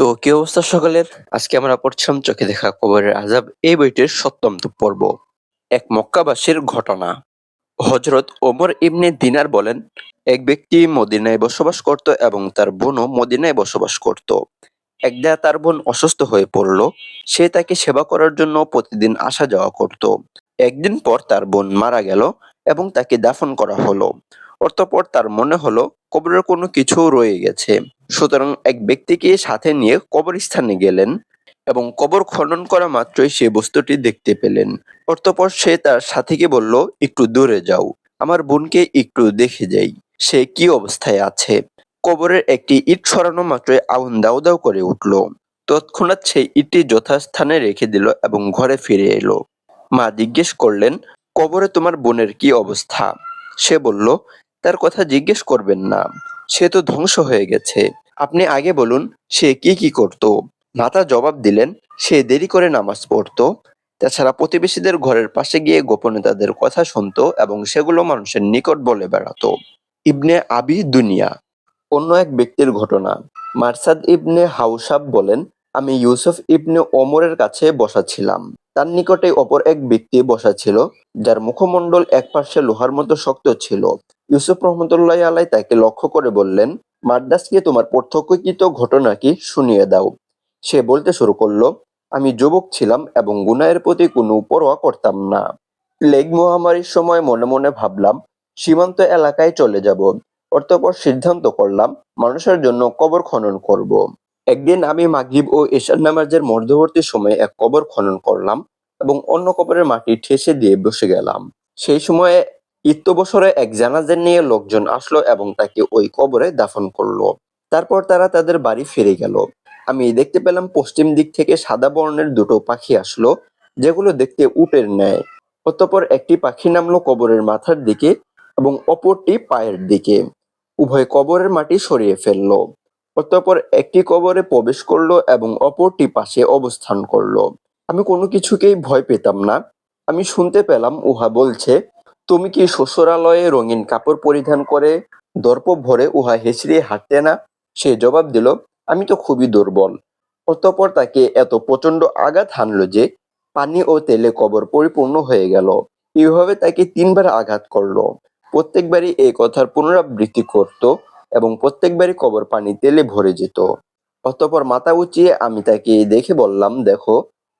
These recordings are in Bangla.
তো কি অবস্থা সকালের? আজকে আমরা পড়ছিলাম চোখে দেখা কবরের আজাব এই বইটির সপ্তম পর্ব, এক মক্কাবাসীর ঘটনা। হজরত ওমর ইবনে দিনার বলেন, এক ব্যক্তি মদিনায় বসবাস করত এবং তার বোনও মদিনায় বসবাস করত। একদা তার বোন অসুস্থ হয়ে পড়ল। সে তাকে সেবা করার জন্য প্রতিদিন আসা যাওয়া করত। একদিন পর তার বোন মারা গেল এবং তাকে দাফন করা হলো। অতঃপর তার মনে হলো কবরের কোনো কিছু রয়ে গেছে। সুতরাং এক ব্যক্তিকে সাথে নিয়ে কবরস্থানে গেলেন এবং কবর খনন করা মাত্রই সে বস্তুটি দেখতে পেলেন। অর্থপর সে তার সাথীকে বলল, একটু দূরে যাও, আমার বোনকে একটু দেখে যাই, সে কি অবস্থায় আছে? কবরের একটি ইট সরানো মাত্রই আগুন দাউ দাউ করে উঠল। তৎক্ষণাৎ সেই ইটটি যথাস্থানে রেখে দিল এবং ঘরে ফিরে এলো। মা জিজ্ঞেস করলেন, কবরে তোমার বোনের কি অবস্থা? সে বলল তার কথা জিজ্ঞেস করবেন না। সে তো ধ্বংস হয়ে গেছে। আপনি আগে বলুন, সে কি কি করত? মাতা জবাব দিলেন, সে দেরি করে নামাজ পড়তো। তাছাড়া প্রতিবেশীদের ঘরের পাশে গিয়ে গোপনে তাদের কথা শুনতো এবং সেগুলো মানুষের নিকট বলে বেড়াতো। ইবনে আবি দুনিয়া। অন্য এক ব্যক্তির ঘটনা। মারসাদ ইবনে হাউসাব বলেন, আমি ইউসুফ ইবনে ওমরের কাছে বসা ছিলাম। তার নিকটে অপর এক ব্যক্তি বসা ছিল, যার মুখমণ্ডল এক পার্শ্বে লোহার মতো শক্ত ছিল। ইউসুফ রহমতুল্লাহ আলাই তাকে লক্ষ্য করে বললেন মাদ্রাসকে তোমার প্রত্যক্ষকৃত ঘটনা কি শুনিয়ে দাও। সে বলতে শুরু করল, আমি যুবক ছিলাম এবং গুনাহের প্রতি কোনো পরোয়া করতাম না। প্লেগ মহামারীর সময় মনে মনে ভাবলাম, সীমান্ত এলাকায় চলে যাব। অর্থপর সিদ্ধান্ত করলাম, মানুষের জন্য কবর খনন করব। একদিন আমি মাগরিব ও এশার নামাজের মধ্যবর্তী সময়ে এক কবর খনন করলাম এবং অন্য কবরের মাটি ঠেসে দিয়ে বসে গেলাম। সেই সময়ে ইত্যবসরে এক জানাজা নিয়ে লোকজন আসলো এবং তাকে ওই কবরে দাফন করল। তারপর তারা তাদের বাড়ি ফিরে গেল। আমি দেখতে পেলাম পশ্চিম দিক থেকে সাদা বর্ণের দুটো পাখি আসলো, যেগুলো দেখতে উটের ন্যায়। অতঃপর একটি পাখি নামলো কবরের মাথার দিকে এবং অপরটি পায়ের দিকে। উভয় কবরের মাটি সরিয়ে ফেলল। অতঃপর একটি কবরে প্রবেশ করল এবং অপরটি পাশে অবস্থান করল। আমি কোনো কিছুকেই ভয় পেতাম না। আমি শুনতে পেলাম, উহা বলছে তুমি কি শ্বশুরালয়ে রঙিন কাপড় পরিধান করে দর্প ভরে উহা হেঁচড়িয়ে হাঁটতে না? সে জবাব দিল, আমি তো খুবই দুর্বল। অতঃপর তাকে এত প্রচণ্ড আঘাত হানলো যে পানি ও তেলে কবর পরিপূর্ণ হয়ে গেল। এইভাবে তাকে তিনবার আঘাত করল। প্রত্যেকবারই এই কথার পুনরাবৃত্তি করত এবং প্রত্যেকবারই কবর পানি তেলে ভরে যেত। অতঃপর মাথা উঁচিয়ে আমি তাকে দেখে বললাম, দেখো,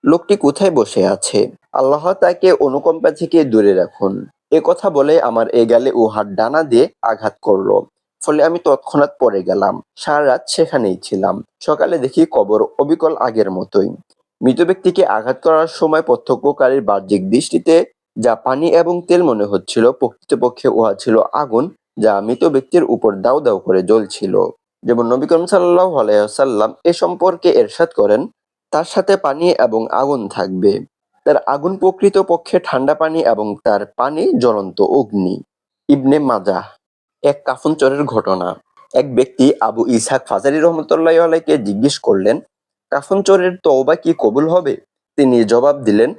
লোকটি কোথায় বসে আছে? আল্লাহ তাকে অনুকম্পা থেকে দূরে রাখুন। এ কথা বলে আমার এ গালে ও হাত ডানা দিয়ে আঘাত করল। ফলে আমি তৎক্ষণাৎ পড়ে গেলাম। সারা রাত সেখানেই ছিলাম। সকালে দেখি কবর অবিকল আগের মতোই। মৃত ব্যক্তিকে আঘাত করার সময় প্রত্যক্ষকারীর বাহ্যিক দৃষ্টিতে যা পানি এবং তেল মনে হচ্ছিল, প্রকৃতপক্ষে উহা ছিল আগুন যা মৃত ব্যক্তির উপর দাউ দাউ করে জ্বলছিল। যেমন নবী করিম সাল্লাহ আলাইসাল্লাম এ সম্পর্কে এরশাদ করেন, তার সাথে পানি এবং আগুন থাকবে। তার আগুন প্রকৃত পক্ষে ঠান্ডা পানি এবং তার পানি জ্বলন্ত অগ্নি। ইবনে মাজাহ এক কাফন চোরের ঘটনা। এক ব্যক্তি আবু ইসহাক ফাজারি রহমতুল্লাহ আলাইকে জিজ্ঞেস করলেন, কাফন চোরের তওবা কি কবুল হবে? তিনি জবাব দিলেন,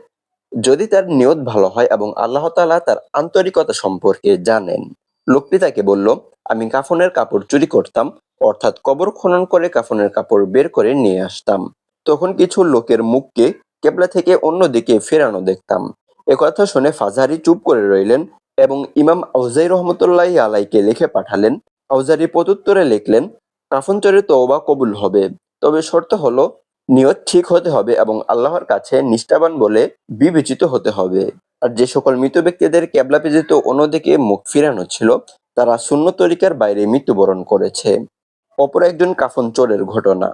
যদি তার নিয়ত ভালো হয় এবং আল্লাহ তাআলা তার আন্তরিকতা সম্পর্কে জানেন। লোকটি তাকে বলল, আমি কাফনের কাপড় চুরি করতাম, অর্থাৎ কবর খনন করে কাফনের কাপড় বের করে নিয়ে আসতাম। তখন কিছু লোকের মুখকে কেবলা থেকে অন্যদিকে ফেরানো দেখতাম। একথা শুনে ফাজারি চুপ করে রইলেন এবং ইমাম আউজাই রহমতুল্লাহ আলাইকে লিখে পাঠালেন। আউজারি প্রত্যুত্তরে লিখলেন, কাফন চরে তওবা কবুল হবে, তবে শর্ত হলো নিয়ত ঠিক হতে হবে এবং আল্লাহর কাছে নিষ্ঠাবান বলে বিবেচিত হতে হবে। আর যে সকল মৃত ব্যক্তিদের ক্যাবলা পেজিত অন্যদিকে মুখ ফিরানো ছিল, তারা শূন্য তরিকার বাইরে মৃত্যুবরণ করেছে। অপর একজন কাফন চোরের ঘটনা।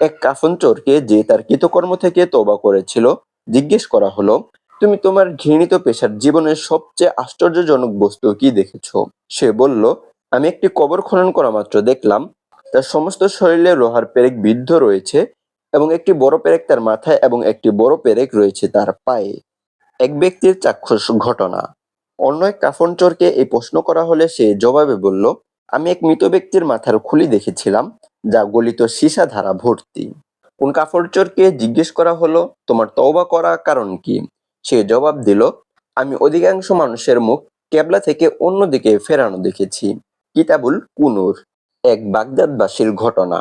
এক কাফন চোরকে যে তার কৃতকর্ম থেকে তোবা করেছিল, জিজ্ঞেস করা হলো, তুমি তোমার ঘৃণিত পেশার জীবনের সবচেয়ে আশ্চর্যজনক বস্তু কি দেখেছ? সে বলল, আমি একটি কবর খনন করা মাত্র দেখলাম। তার সমস্ত শরীরে লোহার পেরেক বিদ্ধ রয়েছে এবং একটি বড় পেরেক তার মাথায় এবং একটি বড় পেরেক রয়েছে তার পায়ে। এক ব্যক্তির চাক্ষুষ ঘটনা। অন্য এক কাফন চোরকে এই প্রশ্ন করা হলে সে জবাবে বলল, আমি এক মৃত ব্যক্তির মাথার খুলি দেখেছিলাম। যা গলিত সীসা ধারা ভর্তি। কোন কাফর চোরকে জিজ্ঞেস করা হলো, তোমার তওবা করা কারণ কি? সে জবাব দিল, আমি অধিকাংশ মানুষের মুখ কেবলা থেকে অন্যদিকে ফেরানো দেখেছি। কিতাবুল কুনুর, এক বাগদাদবাসীর ঘটনা।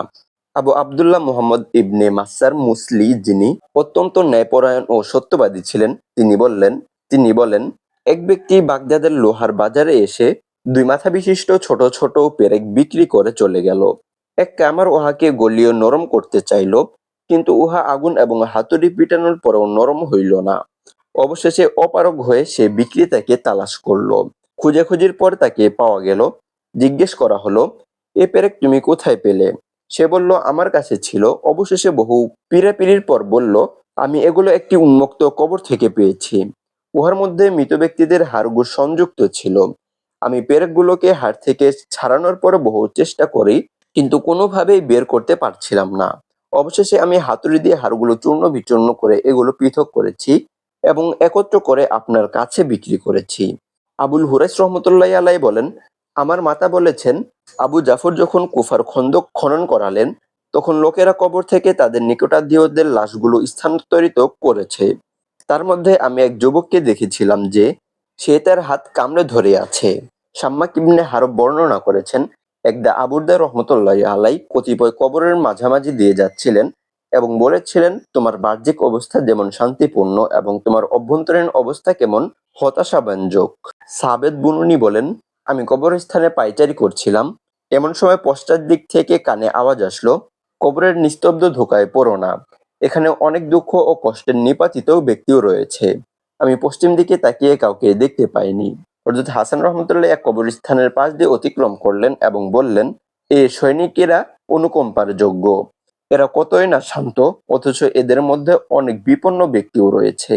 Abu Abdullah Muhammad ibn Masar মুসলি যিনি অত্যন্ত ন্যায়পরায়ণ ও সত্যবাদী ছিলেন, তিনি বললেন, তিনি বলেন, এক ব্যক্তি বাগদাদের লোহার বাজারে এসে দুই মাথা বিশিষ্ট ছোট ছোট পেরেক বিক্রি করে চলে গেল। এক কামার উহাকে গলিয়ে নরম করতে চাইল, কিন্তু উহা আগুন এবং হাতুড়ি পিটানোর পরেও নরম হইল না। অবশেষে অপারগ হয়ে সে বিক্রেতাকে তালাশ করল। খুঁজেখুঁজির পর তাকে পাওয়া গেল। জিজ্ঞেস করা হলো, এ পেরেক তুমি কোথায় পেলে? সে বলল, আমার কাছে ছিল। অবশেষে বহু পিড়াপিড়ির পর বলল, আমি এগুলো একটি উন্মুক্ত কবর থেকে পেয়েছি। উহার মধ্যে মৃত ব্যক্তিদের হাড়গোড় সংযুক্ত ছিল। আমি পেরেকগুলোকে হাড় থেকে ছাড়ানোর পর বহু চেষ্টা করি কিন্তু কোনোভাবেই বের করতে পারছিলাম না। অবশেষে আমি হাতুড়ি দিয়ে হাড়গুলো চূর্ণ বিচূর্ণ করে এগুলো পৃথক করেছি এবং একত্র করে আপনার কাছে বিক্রি করেছি। আবুল হুরাইস রহমতুল্লাহ আলাই বলেন, আমার মাতা বলেছেন, আবু জাফর যখন কুফার খন্দক খনন করালেন, তখন লোকেরা কবর থেকে তাদের নিকটাত্মীয়দের লাশগুলো স্থানান্তরিত করেছে। তার মধ্যে আমি এক যুবককে দেখেছিলাম যে সে তার হাত কামড়ে ধরে আছে। সাম্মা কিবনে হারব বর্ণনা করেছেন একদা আবুরদা রহমতুল্লাহ আলাই কতিপয় কবরের মাঝামাঝি দিয়ে যাচ্ছিলেন এবং বলেছিলেন, তোমার বাহ্যিক অবস্থা যেমন শান্তিপূর্ণ এবং তোমার অভ্যন্তরীণ অবস্থা কেমন, হতাশাব্যঞ্জক। সাবেদ বুনুনি বলেন, আমি কবরস্থানে পাইচারি করছিলাম। এমন সময় পশ্চাৎ দিক থেকে কানে আওয়াজ আসলো, কবরের নিস্তব্ধ ধোকায় পড়ো না। এখানে অনেক দুঃখ ও কষ্টের নিপাতিত ব্যক্তিও রয়েছে। আমি পশ্চিম দিকে তাকিয়ে কাউকে দেখতে পাইনি। হযরত হাসান রহমতুল্লাহ এক কবরস্থানের পাশ দিয়ে অতিক্রম করলেন এবং বললেন, এ সৈনিকেরা অনুকম্পার যোগ্য। এরা কতই না শান্ত, অথচ এদের মধ্যে অনেক বিপন্ন ব্যক্তিও রয়েছে।